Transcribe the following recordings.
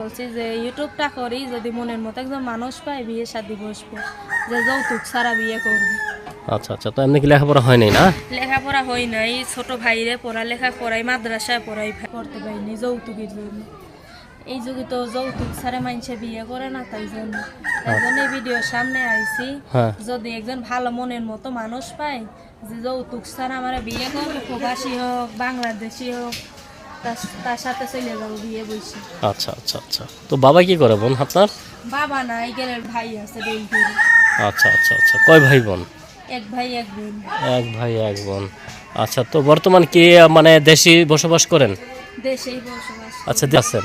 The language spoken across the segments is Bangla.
বলছি যে ইউটিউবটা করি যদি মনের মতো একজন মানুষ পাই বিয়ে শাদি বসবো। যে যৌতুক ছাড়া বিয়ে করব। আচ্ছা আচ্ছা তো এমনি কি লেখাপড়া হয়নি না? লেখাপড়া হয় নাই ছোট ভাইরে পড়ালেখা করাই মাদ্রাসায় পড়াই করতে পারিনি যৌতুকের জন্য। এই যুগে তো যৌতুক ছাড়া মানুষে বিয়ে করে না তাই জন্য। তাই জন্য এই ভিডিওর সামনে আইছি। হ্যাঁ। যদি একজন ভালো মনের মতো মানুষ পায় যে যৌতুক ছাড়া আমার বিয়ে করবে প্রবাসী হোক বাংলাদেশি হোক তার- তার সাথে চলে যাব বিয়ে বসে আচ্ছা আচ্ছা আচ্ছা। তো বাবা কি করে বোন আপনার? বাবা নাই গেলের ভাই আছে বেলপুরি আচ্ছা আচ্ছা আচ্ছা। কয় ভাই বোন? এক ভাই এক বোন। এক ভাই এক বোন। আচ্ছা তো বর্তমান কি মানে দেশি বসবাস করেন? দেশেই বসবাস আচ্ছা আছেন?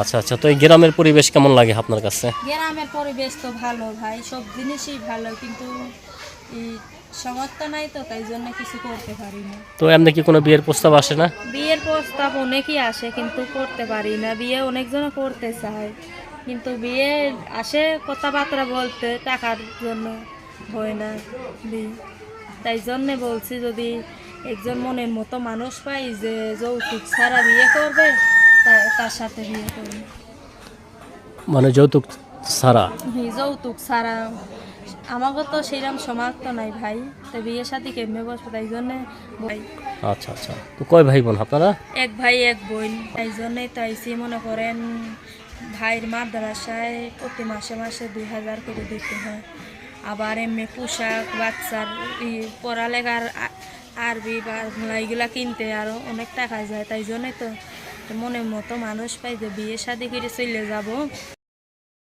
আচ্ছা আচ্ছা তো এই গ্রামের পরিবেশ কেমন লাগে আপনার কাছে? গ্রামের পরিবেশ তো ভালো ভাই সব জিনিসই ভালো কিন্তু নাই তো তাই জন্য কিছু করতে পারি না। তো এমনি কি কোনো বিয়ের প্রস্তাব আসে না? বিয়ের প্রস্তাব অনেকই আসে কিন্তু করতে পারি না। বিয়ে অনেকজন করতে চায় কিন্তু বিয়ে আসে কথাবার্তা বলতে টাকার জন্য হয় না তাই জন্যে বলছি যদি একজন মনের মতো মানুষ পাই যে যৌতুক ছাড়া বিয়ে করবে তার সাথে বিয়ে করবে মানে যৌতুক হুম, যৌতুক ছাড়া। আমাকে তো সেরকম সমাজ তো নাই ভাই। তো বিয়ে সাথে কেমনে বসবো? তাই জন্যে ভাই। আচ্ছা আচ্ছা। তো কয় ভাই বোন আপনারা? এক ভাই এক বোন। তাই জন্যই তো আইসি মনে করেন ভাইয়ের মাদ্রাসায় প্রতি মাসে মাসে দুই হাজার করে দিতে হয়। আবার এমনি পোশাক বাচ্চার ই পড়ালেখার আরবি বা এগুলা কিনতে আরও অনেক টাকা যায়। তাই জন্যই তো মনের মতো মানুষ পাই যে বিয়ে শাদি করে চলে যাব।